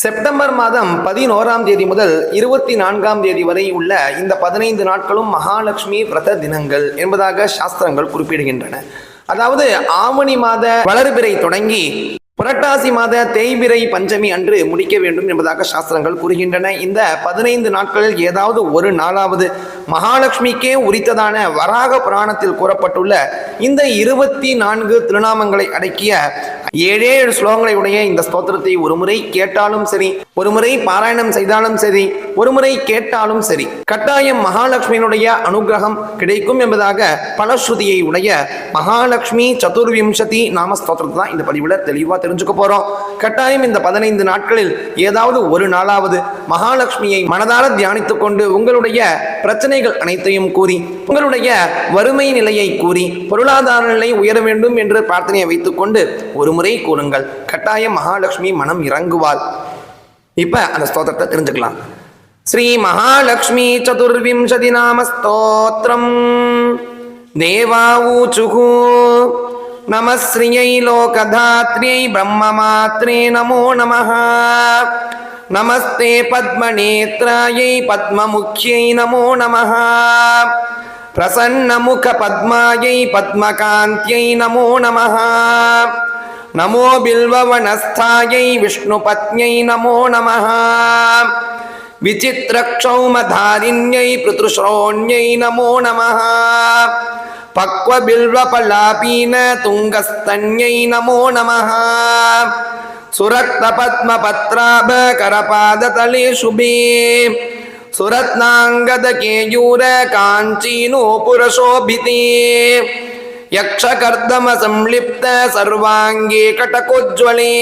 September மாதம் பதினோராம் தேதி முதல் இருபத்தி நான்காம் தேதி வரை உள்ள இந்த பதினைந்து நாட்களும் மகாலட்சுமி விரத தினங்கள் என்பதாக சாஸ்திரங்கள் குறிப்பிடுகின்றன. அதாவது ஆவணி மாத வளர்பிறை தொடங்கி புரட்டாசி மாத தேய்பிறை பஞ்சமி அன்று முடிக்க வேண்டும் என்பதாக சாஸ்திரங்கள் கூறுகின்றன. இந்த பதினைந்து நாட்களில் ஏதாவது ஒரு நாளாவது மகாலட்சுமிக்கே உரித்ததான வராக புராணத்தில் கூறப்பட்டுள்ள இந்த இருபத்தி நான்கு திருநாமங்களை அடக்கிய ஏழே ஏழு ஸ்லோகங்களை உடைய இந்த ஸ்தோத்திரத்தை ஒருமுறை கேட்டாலும் சரி ஒருமுறை பாராயணம் செய்தாலும் சரி ஒருமுறை கேட்டாலும் சரி கட்டாயம் மகாலட்சுமியினுடைய அனுகிரகம் கிடைக்கும் என்பதாக பலஸ்ருதியை உடைய மகாலட்சுமி சதுர்விம்சதி நாம ஸ்தோத்திரத்தை தான் இந்த பதிவில் தெளிவாக தெரிஞ்சுக்க போறோம். கட்டாயம் இந்த பதினைந்து நாட்களில் ஏதாவது ஒரு நாளாவது மகாலட்சுமியை மனதார தியானித்துக் கொண்டு உங்களுடைய பிரச்சனைகள் அனைத்தையும் கூறி உங்களுடைய வறுமை நிலையை கூறி பொருளாதார நிலை உயர வேண்டும் என்று பிரார்த்தனையை வைத்துக்கொண்டு ஒரு முறை கூறுங்கள். கட்டாயம் மகாலட்சுமி மனம் இறங்குவாள். இப்ப அந்த ஸ்தோத்திரத்தை தெரிஞ்சுக்கலாம். ஸ்ரீ மகாலட்சுமி சதுர்விம்சதி நாம ஸ்தோத்திரம். தேவாவூச்சுகு. नमः श्रियै ब्रह्म मात्रे नमो नम। नमस्ते पद्मनेत्रायै पद्ममुख्यै नमो नम। प्रसन्न मुख प्रसन्नमुखपद्मायै पद्मकान्त्यै नमो नम। नमो बिल्ववनस्थायै विष्णुपत्न्यै नमो नम। विचित्रक्षौमधारिण्यै पृतुश्रोण्यै नमो नमः। पक्वबिल्वपलापीन तुङ्गस्तन्यै नमो नमः सुरक्तपद्मपत्राभकरपादतले शुभे सुरत्नाङ्गदकेयूर काञ्चीनोपुरशोभिते यक्षकर्दमसंलिप्त सर्वाङ्गे कटकोज्ज्वले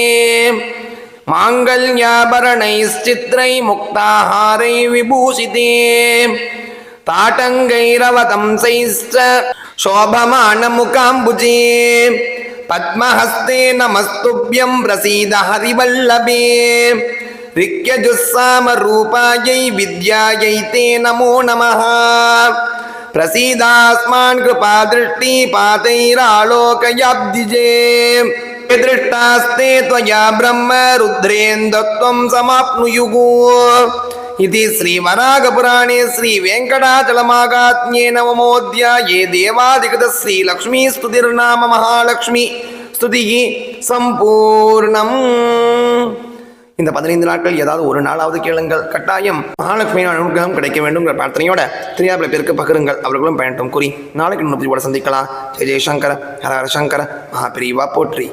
माङ्गल्याभरणैश्चित्रै मुक्ताहारै विभूषिते ताटङ्गैरवतंसैश्च शोभमानमुकाम्बुजे पद्महस्ते नमस्तुभ्यं प्रसीद हरिवल्लभे ऋक्यजुस्सामरूपायै विद्यायै ते नमो नमः प्रसीदास्मान् कृपादृष्टिपातैरालोकयाब्दिजे दृष्टास्ते त्वया ब्रह्म रुद्रेन्दत्वं समाप्नुयुः ఇది శ్రీ వరాగపురాణే శ్రీ వెంకటాచలమాగాత్మ్యే నవమోధ్యాయే தேவாதிகத శ్రీ లక్ష్మీ స్తుతిర్నామ మహాలక్ష్మి ஸ்துதி சம்பூர்ணம் இந்த பதினைந்து நாட்கள் ஏதாவது ஒரு நாளாவது கேளுங்கள். கட்டாயம் மகாலட்சுமியின் அனுகிரகம் கிடைக்க வேண்டும்ங்கிற பிரார்த்தனையோட திரியாபல பேருக்கு பகிருங்கள். அவர்களும் பயணம் கூறி நாளைக்கு நுட்பதிவோட சந்திக்கலாம். ஜெய ஜெயசங்கர ஹர ஹர சங்கர மகாபிரிவா போற்றி.